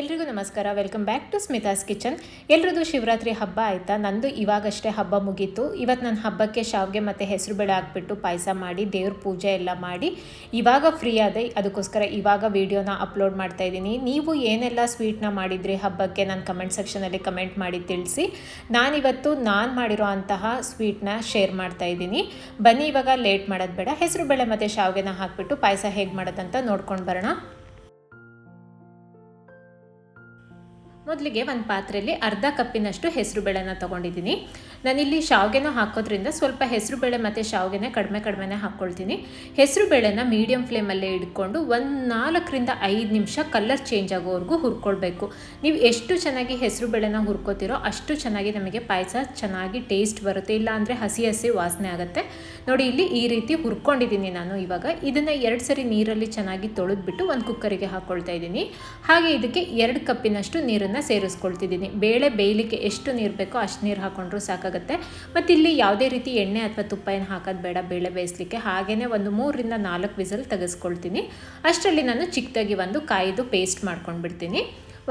ಎಲ್ರಿಗೂ ನಮಸ್ಕಾರ. Welcome back to Smitha's kitchen ಎಲ್ರದ್ದು Shivaratri ಹಬ್ಬ ಆಯಿತಾ? ನಂದು ಇವಾಗಷ್ಟೇ ಹಬ್ಬ ಮುಗೀತು. ಇವತ್ತು ನನ್ನ ಹಬ್ಬಕ್ಕೆ ಶಾವ್ಗೆ ಮತ್ತು ಹೆಸರುಬೇಳೆ ಹಾಕ್ಬಿಟ್ಟು ಪಾಯಸ ಮಾಡಿ, ದೇವ್ರ ಪೂಜೆ ಎಲ್ಲ ಮಾಡಿ, ಇವಾಗ ಫ್ರೀ ಆದೆ. ಅದಕ್ಕೋಸ್ಕರ ಇವಾಗ ವಿಡಿಯೋನ ಅಪ್ಲೋಡ್ ಮಾಡ್ತಾ ಇದ್ದೀನಿ. ನೀವು ಏನೆಲ್ಲ ಸ್ವೀಟ್ನ ಮಾಡಿದ್ರಿ ಹಬ್ಬಕ್ಕೆ ನಾನು ಕಮೆಂಟ್ ಸೆಕ್ಷನಲ್ಲಿ ಕಮೆಂಟ್ ಮಾಡಿ ತಿಳಿಸಿ. ನಾನಿವತ್ತು ನಾನು ಮಾಡಿರೋ ಅಂತಹ ಸ್ವೀಟ್ನ ಶೇರ್ ಮಾಡ್ತಾ ಇದ್ದೀನಿ. ಬನ್ನಿ ಇವಾಗ ಲೇಟ್ ಮಾಡೋದು ಬೇಡ. ಹೆಸರು ಬೇಳೆ ಮತ್ತು ಶಾವ್ಗೆನ ಹಾಕ್ಬಿಟ್ಟು ಪಾಯಸ ಹೇಗೆ ಮಾಡೋದಂತ ನೋಡ್ಕೊಂಡು ಬರೋಣ. ಮೊದಲಿಗೆ ಒಂದು ಪಾತ್ರೆಯಲ್ಲಿ ಅರ್ಧ ಕಪ್ಪಿನಷ್ಟು ಹೆಸರು ಬೇಳೆನ ತೊಗೊಂಡಿದ್ದೀನಿ. ನಾನಿಲ್ಲಿ ಶಾವಿಗೆನ ಹಾಕೋದ್ರಿಂದ ಸ್ವಲ್ಪ ಹೆಸರು ಬೇಳೆ ಮತ್ತು ಶಾವ್ಗೆನೆ ಕಡಿಮೆ ಕಡಿಮೆನೆ ಹಾಕ್ಕೊಳ್ತೀನಿ ಹೆಸರು ಬೇಳೆನ ಮೀಡಿಯಮ್ ಫ್ಲೇಮಲ್ಲೇ ಇಟ್ಕೊಂಡು ಒಂದು ನಾಲ್ಕರಿಂದ ಐದು ನಿಮಿಷ ಕಲರ್ ಚೇಂಜ್ ಆಗೋವರೆಗೂ ಹುರ್ಕೊಳ್ಬೇಕು. ನೀವು ಎಷ್ಟು ಚೆನ್ನಾಗಿ ಹೆಸರು ಬೇಳೆನ ಹುರ್ಕೋತಿರೋ ಅಷ್ಟು ಚೆನ್ನಾಗಿ ನಮಗೆ ಪಾಯಸ ಚೆನ್ನಾಗಿ ಟೇಸ್ಟ್ ಬರುತ್ತೆ. ಇಲ್ಲಾಂದರೆ ಹಸಿ ಹಸಿ ವಾಸನೆ ಆಗುತ್ತೆ. ನೋಡಿ, ಇಲ್ಲಿ ಈ ರೀತಿ ಹುರ್ಕೊಂಡಿದ್ದೀನಿ ನಾನು ಇವಾಗ. ಇದನ್ನು ಎರಡು ಸರಿ ನೀರಲ್ಲಿ ಚೆನ್ನಾಗಿ ತೊಳೆದ್ಬಿಟ್ಟು ಒಂದು ಕುಕ್ಕರಿಗೆ ಹಾಕ್ಕೊಳ್ತಾ ಇದ್ದೀನಿ. ಹಾಗೆ ಇದಕ್ಕೆ ಎರಡು ಕಪ್ಪಿನಷ್ಟು ನೀರನ್ನು ಸೇರಿಸ್ಕೊಳ್ತಿದ್ದೀನಿ. ಬೇಳೆ ಬೇಯಲಿಕ್ಕೆ ಎಷ್ಟು ನೀರು ಬೇಕೋ ಅಷ್ಟು ನೀರು ಹಾಕೊಂಡ್ರೂ ಸಾಕಾಗುತ್ತೆ. ಮತ್ತು ಇಲ್ಲಿ ಯಾವುದೇ ರೀತಿ ಎಣ್ಣೆ ಅಥವಾ ತುಪ್ಪ ಏನು ಹಾಕೋದು ಬೇಡ, ಬೇಳೆ ಬೇಯಿಸ್ಲಿಕ್ಕೆ. ಹಾಗೆಯೇ ಒಂದು ಮೂರರಿಂದ ನಾಲ್ಕು ವಿಸಲ್ ತೆಗೆಸ್ಕೊಳ್ತೀನಿ. ಅಷ್ಟರಲ್ಲಿ ನಾನು ಚಿಕ್ಕದಾಗಿ ಒಂದು ಕಾಯ್ದು ಪೇಸ್ಟ್ ಮಾಡ್ಕೊಂಡು ಬಿಡ್ತೀನಿ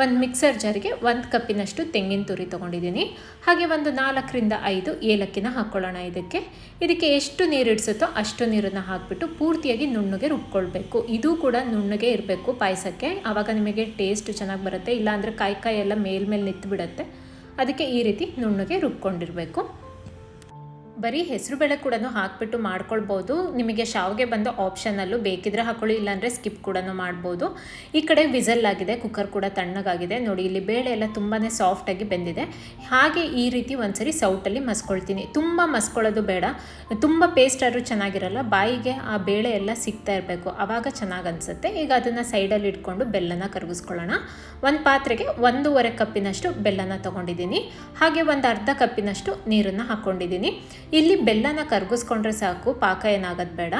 ಒಂದು ಮಿಕ್ಸರ್ ಜಾರಿಗೆ ಒಂದು ಕಪ್ಪಿನಷ್ಟು ತೆಂಗಿನ ತುರಿ ತೊಗೊಂಡಿದ್ದೀನಿ. ಹಾಗೆ ಒಂದು ನಾಲ್ಕರಿಂದ ಐದು ಏಲಕ್ಕಿನ ಹಾಕ್ಕೊಳ್ಳೋಣ ಇದಕ್ಕೆ. ಇದಕ್ಕೆ ಎಷ್ಟು ನೀರು ಇಡಿಸುತ್ತೋ ಅಷ್ಟು ನೀರನ್ನು ಹಾಕಿಬಿಟ್ಟು ಪೂರ್ತಿಯಾಗಿ ನುಣ್ಣಗೆ ರುಬ್ಕೊಳ್ಬೇಕು. ಇದು ಕೂಡ ನುಣ್ಣಗೆ ಇರಬೇಕು ಪಾಯಸಕ್ಕೆ. ಆವಾಗ ನಿಮಗೆ ಟೇಸ್ಟ್ ಚೆನ್ನಾಗಿ ಬರುತ್ತೆ. ಇಲ್ಲಾಂದರೆ ಕಾಯಿ ಕಾಯಿ ಎಲ್ಲ ಮೇಲ್ಮೇಲೆ ನಿಂತು ಬಿಡುತ್ತೆ ಅದಕ್ಕೆ ಈ ರೀತಿ ನುಣ್ಣಗೆ ರುಬ್ಕೊಂಡಿರಬೇಕು. ಬರೀ ಹೆಸರು ಬೇಳೆ ಕೂಡ ಹಾಕ್ಬಿಟ್ಟು ಮಾಡ್ಕೊಳ್ಬೋದು. ನಿಮಗೆ ಶಾವಿಗೆ ಬಂದು ಆಪ್ಷನಲ್ಲೂ ಬೇಕಿದ್ರೆ ಹಾಕೊಳ್ಳಿ, ಇಲ್ಲಾಂದರೆ ಸ್ಕಿಪ್ ಕೂಡ ಮಾಡ್ಬೋದು. ಈ ಕಡೆ ವಿಸಲ್ ಆಗಿದೆ ಕುಕ್ಕರ್ ಕೂಡ ತಣ್ಣಗಾಗಿದೆ. ನೋಡಿ, ಇಲ್ಲಿ ಬೇಳೆ ಎಲ್ಲ ತುಂಬಾ ಸಾಫ್ಟಾಗಿ ಬೆಂದಿದೆ. ಹಾಗೆ ಈ ರೀತಿ ಒಂದ್ಸರಿ ಸೌಟಲ್ಲಿ ಮಸ್ಕೊಳ್ತೀನಿ. ತುಂಬ ಮಸ್ಕೊಳ್ಳೋದು ಬೇಡ. ತುಂಬ ಪೇಸ್ಟ್ ಆದರೂ ಚೆನ್ನಾಗಿರಲ್ಲ. ಬಾಯಿಗೆ ಆ ಬೇಳೆ ಎಲ್ಲ ಸಿಗ್ತಾ ಇರಬೇಕು. ಆವಾಗ ಚೆನ್ನಾಗಿ ಅನಿಸುತ್ತೆ ಈಗ ಅದನ್ನು ಸೈಡಲ್ಲಿ ಇಟ್ಕೊಂಡು ಬೆಲ್ಲನ ಕರಗಿಸ್ಕೊಳ್ಳೋಣ. ಒಂದು ಪಾತ್ರೆಗೆ ಒಂದೂವರೆ ಕಪ್ಪಿನಷ್ಟು ಬೆಲ್ಲನ ತೊಗೊಂಡಿದ್ದೀನಿ. ಹಾಗೆ ಒಂದು ಅರ್ಧ ಕಪ್ಪಿನಷ್ಟು ನೀರನ್ನು ಹಾಕ್ಕೊಂಡಿದ್ದೀನಿ ಇಲ್ಲಿ ಬೆಲ್ಲನ ಕರಗಿಸ್ಕೊಂಡ್ರೆ ಸಾಕು, ಪಾಕ ಏನಾಗೋದು ಬೇಡ.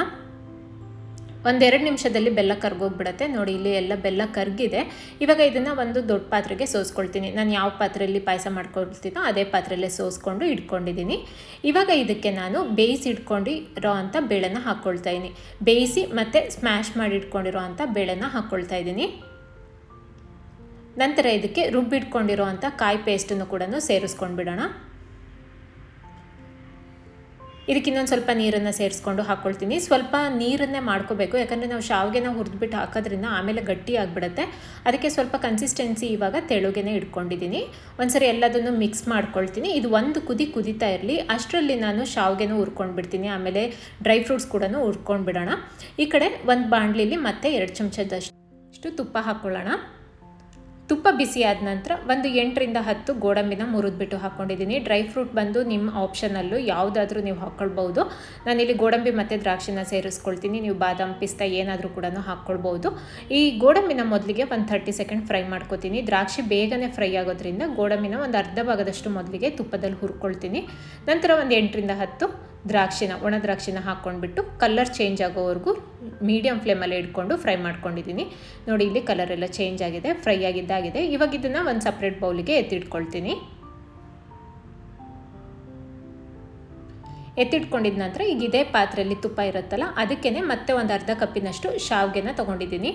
ಒಂದೆರಡು ನಿಮಿಷದಲ್ಲಿ ಬೆಲ್ಲ ಕರ್ಗೋಗ್ಬಿಡತ್ತೆ. ನೋಡಿ, ಇಲ್ಲಿ ಎಲ್ಲ ಬೆಲ್ಲ ಕರ್ಗಿದೆ. ಇವಾಗ ಇದನ್ನು ಒಂದು ದೊಡ್ಡ ಪಾತ್ರೆಗೆ ಸೋಸ್ಕೊಳ್ತೀನಿ. ನಾನು ಯಾವ ಪಾತ್ರೆಯಲ್ಲಿ ಪಾಯಸ ಮಾಡ್ಕೊಳ್ತೀನೋ ಅದೇ ಪಾತ್ರೆಯಲ್ಲೇ ಸೋಸ್ಕೊಂಡು ಇಟ್ಕೊಂಡಿದ್ದೀನಿ. ಇವಾಗ ಇದಕ್ಕೆ ನಾನು ಬೇಯಿಸಿ ಇಟ್ಕೊಂಡಿರೋ ಅಂಥ ಬೇಳೆನ ಹಾಕ್ಕೊಳ್ತಾ ಇದ್ದೀನಿ ಬೇಯಿಸಿ ಮತ್ತು ಸ್ಮ್ಯಾಶ್ ಮಾಡಿ ಇಟ್ಕೊಂಡಿರೋ ಅಂಥ ಬೇಳೆನ ಹಾಕ್ಕೊಳ್ತಾ ಇದ್ದೀನಿ ನಂತರ ಇದಕ್ಕೆ ರುಬ್ಬಿಟ್ಕೊಂಡಿರೋ ಅಂಥ ಕಾಯಿ ಪೇಸ್ಟನ್ನು ಕೂಡ ಸೇರಿಸ್ಕೊಂಡು ಬಿಡೋಣ ಇದಕ್ಕೆ ಇನ್ನೊಂದು ಸ್ವಲ್ಪ ನೀರನ್ನು ಸೇರಿಸ್ಕೊಂಡು ಹಾಕ್ಕೊಳ್ತೀನಿ ಸ್ವಲ್ಪ ನೀರನ್ನೇ ಮಾಡ್ಕೋಬೇಕು. ಯಾಕಂದರೆ ನಾವು ಶಾವಿಗೆನ ಹುರಿದ್ಬಿಟ್ಟು ಹಾಕೋದ್ರಿಂದ ಆಮೇಲೆ ಗಟ್ಟಿ ಆಗಿಬಿಡುತ್ತೆ. ಅದಕ್ಕೆ ಸ್ವಲ್ಪ ಕನ್ಸಿಸ್ಟೆನ್ಸಿ ಇವಾಗ ತೆಳುಗೆನೇ ಇಟ್ಕೊಂಡಿದ್ದೀನಿ. ಒಂದ್ಸರಿ ಎಲ್ಲದನ್ನು ಮಿಕ್ಸ್ ಮಾಡ್ಕೊಳ್ತೀನಿ. ಇದು ಒಂದು ಕುದಿ ಕುದಿತಾ ಇರಲಿ. ಅಷ್ಟರಲ್ಲಿ ನಾನು ಶಾವಿಗೆನೂ ಹುರ್ಕೊಂಡ್ಬಿಡ್ತೀನಿ. ಆಮೇಲೆ ಡ್ರೈ ಫ್ರೂಟ್ಸ್ ಕೂಡ ಹುರ್ಕೊಂಡು ಬಿಡೋಣ ಈ ಕಡೆ ಒಂದು ಬಾಣಲಿಲಿ ಮತ್ತೆ ಎರಡು ಚಮಚದಷ್ಟು ತುಪ್ಪ ಹಾಕ್ಕೊಳ್ಳೋಣ ತುಪ್ಪ ಬಿಸಿ ಆದ ನಂತರ ಒಂದು ಎಂಟರಿಂದ ಹತ್ತು ಗೋಡಂಬಿನ ಮುರಿದ್ಬಿಟ್ಟು ಹಾಕ್ಕೊಂಡಿದ್ದೀನಿ ಡ್ರೈ ಫ್ರೂಟ್ ಬಂದು ನಿಮ್ಮ ಆಪ್ಷನಲ್ಲೂ ಯಾವುದಾದ್ರೂ ನೀವು ಹಾಕ್ಕೊಳ್ಬೋದು ನಾನಿಲ್ಲಿ ಗೋಡಂಬಿ ಮತ್ತು ದ್ರಾಕ್ಷಿನ ಸೇರಿಸ್ಕೊಳ್ತೀನಿ. ನೀವು ಬಾದಾಮ್ ಪಿಸ್ತಾ ಏನಾದರೂ ಕೂಡ ಹಾಕ್ಕೊಳ್ಬೋದು ಈ ಗೋಡಂಬಿನ ಮೊದಲಿಗೆ ಒಂದು ಥರ್ಟಿ ಸೆಕೆಂಡ್ ಫ್ರೈ ಮಾಡ್ಕೋತೀನಿ. ದ್ರಾಕ್ಷಿ ಬೇಗನೆ ಫ್ರೈ ಆಗೋದ್ರಿಂದ ಗೋಡಂಬಿನ ಒಂದು ಅರ್ಧ ಭಾಗದಷ್ಟು ಮೊದಲಿಗೆ ತುಪ್ಪದಲ್ಲಿ ಹುರ್ಕೊಳ್ತೀನಿ. ನಂತರ ಒಂದು ಎಂಟರಿಂದ ಹತ್ತು ದ್ರಾಕ್ಷಿನ, ಒಣ ದ್ರಾಕ್ಷಿನ ಹಾಕ್ಕೊಂಡ್ಬಿಟ್ಟು ಕಲರ್ ಚೇಂಜ್ ಆಗೋವರೆಗೂ ಮೀಡಿಯಮ್ ಫ್ಲೇಮಲ್ಲಿ ಇಟ್ಕೊಂಡು ಫ್ರೈ ಮಾಡ್ಕೊಂಡಿದ್ದೀನಿ. ನೋಡಿ, ಇಲ್ಲಿ ಕಲರ್ ಎಲ್ಲ ಚೇಂಜ್ ಆಗಿದೆ ಫ್ರೈ ಆಗಿದ್ದಾಗಿದೆ. ಇವಾಗ ಇದನ್ನು ಒಂದು ಸಪ್ರೇಟ್ ಬೌಲಿಗೆ ಎತ್ತಿಟ್ಕೊಳ್ತೀನಿ. ಎತ್ತಿಟ್ಕೊಂಡಿದ ನಂತರ ಈಗ ಇದೇ ಪಾತ್ರೆಯಲ್ಲಿ ತುಪ್ಪ ಇರುತ್ತಲ್ಲ ಅದಕ್ಕೇ ಮತ್ತೆ ಒಂದು ಅರ್ಧ ಕಪ್ಪಿನಷ್ಟು ಶಾವ್ಗೆನ ತೊಗೊಂಡಿದ್ದೀನಿ.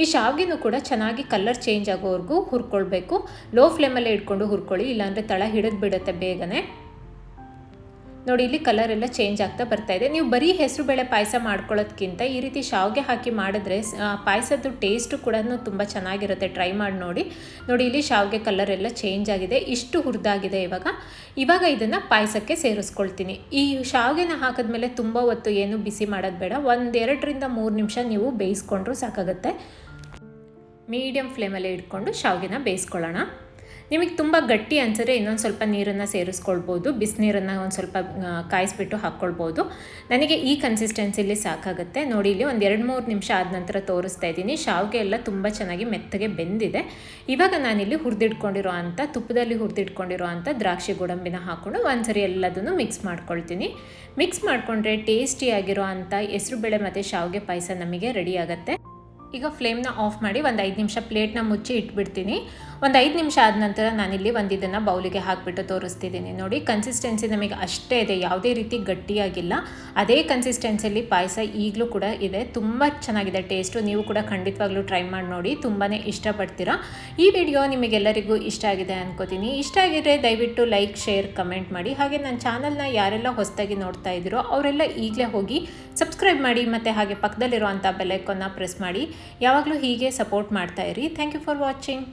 ಈ ಶಾವ್ಗೆನೂ ಕೂಡ ಚೆನ್ನಾಗಿ ಕಲರ್ ಚೇಂಜ್ ಆಗೋವರೆಗೂ ಹುರ್ಕೊಳ್ಬೇಕು. ಲೋ ಫ್ಲೇಮಲ್ಲೇ ಇಟ್ಕೊಂಡು ಹುರ್ಕೊಳ್ಳಿ, ಇಲ್ಲಾಂದರೆ ತಳ ಹಿಡಿದು ಬಿಡುತ್ತೆ ಬೇಗನೆ. ನೋಡಿ, ಇಲ್ಲಿ ಕಲರ್ ಎಲ್ಲ ಚೇಂಜ್ ಆಗ್ತಾ ಬರ್ತಾ ಇದೆ. ನೀವು ಬರೀ ಹೆಸರು ಬೇಳೆ ಪಾಯಸ ಮಾಡ್ಕೊಳ್ಳೋದಕ್ಕಿಂತ ಈ ರೀತಿ ಶಾವಿಗೆ ಹಾಕಿ ಮಾಡಿದ್ರೆ ಪಾಯಸದ್ದು ಟೇಸ್ಟು ಕೂಡ ತುಂಬ ಚೆನ್ನಾಗಿರುತ್ತೆ. ಟ್ರೈ ಮಾಡಿ ನೋಡಿ. ನೋಡಿ, ಇಲ್ಲಿ ಶಾವಿಗೆ ಕಲರ್ ಎಲ್ಲ ಚೇಂಜ್ ಆಗಿದೆ. ಇಷ್ಟು ಹುರಿದಾಗಿದೆ ಇವಾಗ. ಇವಾಗ ಇದನ್ನು ಪಾಯಸಕ್ಕೆ ಸೇರಿಸ್ಕೊಳ್ತೀನಿ. ಈ ಶಾವಿಗೆನ ಹಾಕಿದ್ಮೇಲೆ ತುಂಬ ಹೊತ್ತು ಏನು ಬಿಸಿ ಮಾಡೋದು ಬೇಡ. ಒಂದೆರಡರಿಂದ ಮೂರು ನಿಮಿಷ ನೀವು ಬೇಯಿಸ್ಕೊಂಡ್ರೂ ಸಾಕಾಗುತ್ತೆ. ಮೀಡಿಯಂ ಫ್ಲೇಮಲ್ಲೇ ಇಟ್ಕೊಂಡು ಶಾವಿಗೆನ ಬೇಯಿಸ್ಕೊಳ್ಳೋಣ. ನಿಮಗೆ ತುಂಬ ಗಟ್ಟಿ ಅನ್ಸಿದ್ರೆ ಇನ್ನೊಂದು ಸ್ವಲ್ಪ ನೀರನ್ನು ಸೇರಿಸ್ಕೊಳ್ಬೋದು ಬಿಸಿನೀರನ್ನು ಒಂದು ಸ್ವಲ್ಪ ಕಾಯಿಸ್ಬಿಟ್ಟು ಹಾಕ್ಕೊಳ್ಬೋದು. ನನಗೆ ಈ ಕನ್ಸಿಸ್ಟೆನ್ಸಿಲಿ ಸಾಕಾಗುತ್ತೆ. ನೋಡಿ, ಇಲ್ಲಿ ಒಂದು ಎರಡು ಮೂರು ನಿಮಿಷ ಆದ ನಂತರ ತೋರಿಸ್ತಾ ಇದ್ದೀನಿ. ಶಾವಿಗೆ ಎಲ್ಲ ತುಂಬ ಚೆನ್ನಾಗಿ ಮೆತ್ತಗೆ ಬೆಂದಿದೆ. ಇವಾಗ ನಾನಿಲ್ಲಿ ಹುರಿದಿಟ್ಕೊಂಡಿರೋ ಅಂಥ ತುಪ್ಪದಲ್ಲಿ ಹುರಿದಿಟ್ಕೊಂಡಿರೋ ಅಂಥ ದ್ರಾಕ್ಷಿ ಗೋಡಂಬಿನ ಹಾಕ್ಕೊಂಡು ಒಂದ್ಸರಿ ಎಲ್ಲದನ್ನು ಮಿಕ್ಸ್ ಮಾಡ್ಕೊಳ್ತೀನಿ. ಮಿಕ್ಸ್ ಮಾಡಿಕೊಂಡ್ರೆ ಟೇಸ್ಟಿಯಾಗಿರೋ ಅಂಥ ಹೆಸರುಬೇಳೆ ಮತ್ತು ಶಾವಿಗೆ ಪಾಯಸ ನಮಗೆ ರೆಡಿ ಆಗುತ್ತೆ. ಈಗ ಫ್ಲೇಮ್ನ ಆಫ್ ಮಾಡಿ ಒಂದು ಐದು ನಿಮಿಷ ಪ್ಲೇಟ್ನ ಮುಚ್ಚಿ ಇಟ್ಬಿಡ್ತೀನಿ. ಒಂದು ಐದು ನಿಮಿಷ ಆದ ನಂತರ ನಾನಿಲ್ಲಿ ಒಂದು ಇದನ್ನು ಬೌಲಿಗೆ ಹಾಕಿಬಿಟ್ಟು ತೋರಿಸ್ತಿದ್ದೀನಿ ನೋಡಿ ಕನ್ಸಿಸ್ಟೆನ್ಸಿ ನಮಗೆ ಅಷ್ಟೇ ಇದೆ, ಯಾವುದೇ ರೀತಿ ಗಟ್ಟಿಯಾಗಿಲ್ಲ. ಅದೇ ಕನ್ಸಿಸ್ಟೆನ್ಸಿಯಲ್ಲಿ ಪಾಯಸ ಈಗಲೂ ಕೂಡ ಇದೆ, ತುಂಬ ಚೆನ್ನಾಗಿದೆ ಟೇಸ್ಟು ನೀವು ಕೂಡ ಖಂಡಿತವಾಗ್ಲೂ ಟ್ರೈ ಮಾಡಿ ನೋಡಿ ತುಂಬಾ ಇಷ್ಟಪಡ್ತೀರಾ. ಈ ವಿಡಿಯೋ ನಿಮಗೆಲ್ಲರಿಗೂ ಇಷ್ಟ ಆಗಿದೆ ಅನ್ಕೋತೀನಿ. ಇಷ್ಟ ಆಗಿದ್ರೆ ದಯವಿಟ್ಟು ಲೈಕ್ ಶೇರ್ ಕಮೆಂಟ್ ಮಾಡಿ. ಹಾಗೆ ನನ್ನ ಚಾನಲ್ನ ಯಾರೆಲ್ಲ ಹೊಸದಾಗಿ ನೋಡ್ತಾ ಇದ್ದೀರೋ ಅವರೆಲ್ಲ ಈಗಲೇ ಹೋಗಿ ಸಬ್ಸ್ಕ್ರೈಬ್ ಮಾಡಿ, ಮತ್ತು ಹಾಗೆ ಪಕ್ಕದಲ್ಲಿರುವಂಥ ಬೆಲೈಕನ್ನ ಪ್ರೆಸ್ ಮಾಡಿ. ಯಾವಾಗಲೂ ಹೀಗೆ ಸಪೋರ್ಟ್ ಮಾಡ್ತಾ ಇರಿ. Thank you for watching